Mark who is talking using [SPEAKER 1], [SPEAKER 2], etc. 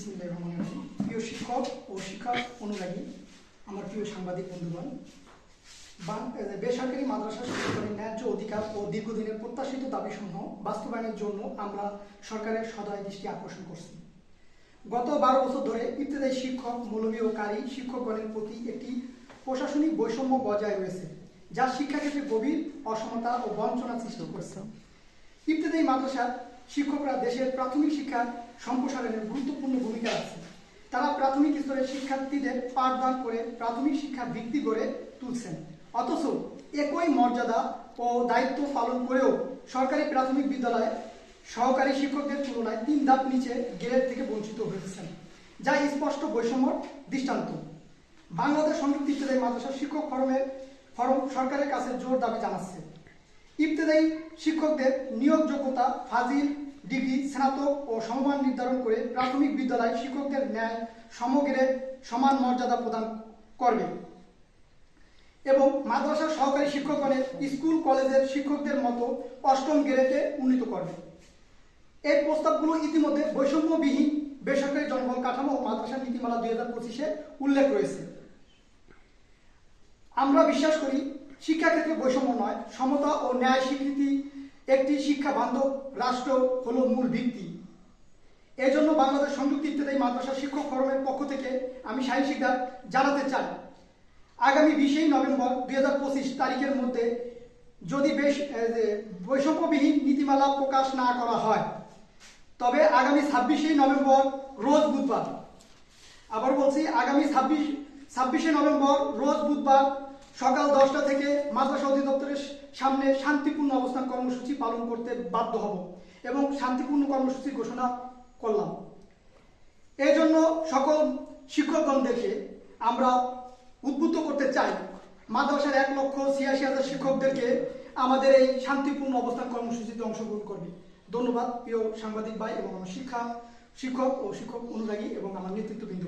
[SPEAKER 1] বিসমিল্লাহ রহমান রহিম প্রিয় শিক্ষক ও অনুরাগী, আমার প্রিয় সাংবাদিক বন্ধুগণ বেসরকারি মাদ্রাসা ন্যায্য অধিকার ও দীর্ঘদিনের প্রত্যাশিত দাবিসমূহ বাস্তবায়নের জন্য আমরা সরকারের সদয় দৃষ্টি আকর্ষণ করছি। গত বারো বছর ধরে ইবতদায়ী শিক্ষক, মৌলবী ও কারি শিক্ষকগণের প্রতি একটি প্রশাসনিক বৈষম্য বজায় রয়েছে, যা শিক্ষাক্ষেত্রে গভীর অসমতা ও বঞ্চনা সৃষ্টি করেছে। ইবতদায়ী মাদ্রাসার শিক্ষকরা দেশের প্রাথমিক শিক্ষার সম্প্রসারণের গুরুত্বপূর্ণ ভূমিকা আছে তারা প্রাথমিক স্তরের শিক্ষার্থীদের পাঠদান করে প্রাথমিক শিক্ষার ভিত্তি গড়ে তুলছেন। অথচ একই মর্যাদা ও দায়িত্ব পালন করেও সরকারি প্রাথমিক বিদ্যালয়ে সহকারী শিক্ষকদের তুলনায় তিন ধাপ নিচে গ্রেড থেকে বঞ্চিত হয়েছেন, যা স্পষ্ট বৈষম্যর দৃষ্টান্ত। বাংলাদেশ সংযুক্ত ইবতদায়ী মাদ্রাসা শিক্ষক ফরমের ফরম সরকারের কাছে জোর দাবি জানাচ্ছে। ইবতদায়ী শিক্ষকদের নিয়োগ যোগ্যতা ফাজিল ডিগ্রি, স্নাতক ও সমমান নির্ধারণ করে প্রাথমিক বিদ্যালয় শিক্ষকদের ন্যায় সমগ্রের সমান মর্যাদা প্রদান করবে। এবং মাদ্রাসা সহকারী শিক্ষকগণের স্কুল, কলেজের শিক্ষকদের মতো অষ্টম গ্রেডে উন্নীত করবে। এই প্রস্তাবগুলো ইতিমধ্যে বৈষম্যবিহীন বেসরকারি জনবল কাঠামো ও মাদ্রাসা নীতিমালা দুই হাজার পঁচিশে উল্লেখ রয়েছে। আমরা বিশ্বাস করি, শিক্ষাক্ষেত্রে বৈষম্য নয়, সমতা ও ন্যায় স্বীকৃতি একটি শিক্ষা বান্ধব রাষ্ট্র হলো মূল ভিত্তি। এই জন্য বাংলাদেশ সংযুক্ত ইত্যাদি মাদ্রাসা শিক্ষক ফোরামের পক্ষ থেকে আমি শাহী শিকদার জানাতে চাই, আগামী বিশেই নভেম্বর দুই হাজার পঁচিশ তারিখের মধ্যে যদি বেশ বৈষম্যবিহীন নীতিমালা প্রকাশ না করা হয়, তবে আগামী ছাব্বিশে নভেম্বর রোজ বুধবার। আবার বলছি, আগামী ছাব্বিশ, ছাব্বিশে নভেম্বর রোজ বুধবার সকাল দশটা থেকে মাদ্রাসা অধিদপ্তরের সামনে শান্তিপূর্ণ অবস্থান কর্মসূচি পালন করতে বাধ্য হব এবং শান্তিপূর্ণ কর্মসূচি ঘোষণা করলাম। এই জন্য সকল শিক্ষকগণদেরকে আমরা উদ্বুদ্ধ করতে চাই। মাদ্রাসার এক লক্ষ ছিয়াশি হাজার শিক্ষকদেরকে আমাদের এই শান্তিপূর্ণ অবস্থান কর্মসূচিতে অংশগ্রহণ করবে। ধন্যবাদ, প্রিয় সাংবাদিক ভাই এবং আমার শিক্ষা, শিক্ষক ও শিক্ষক অনুরাগী এবং আমার আলাইকুম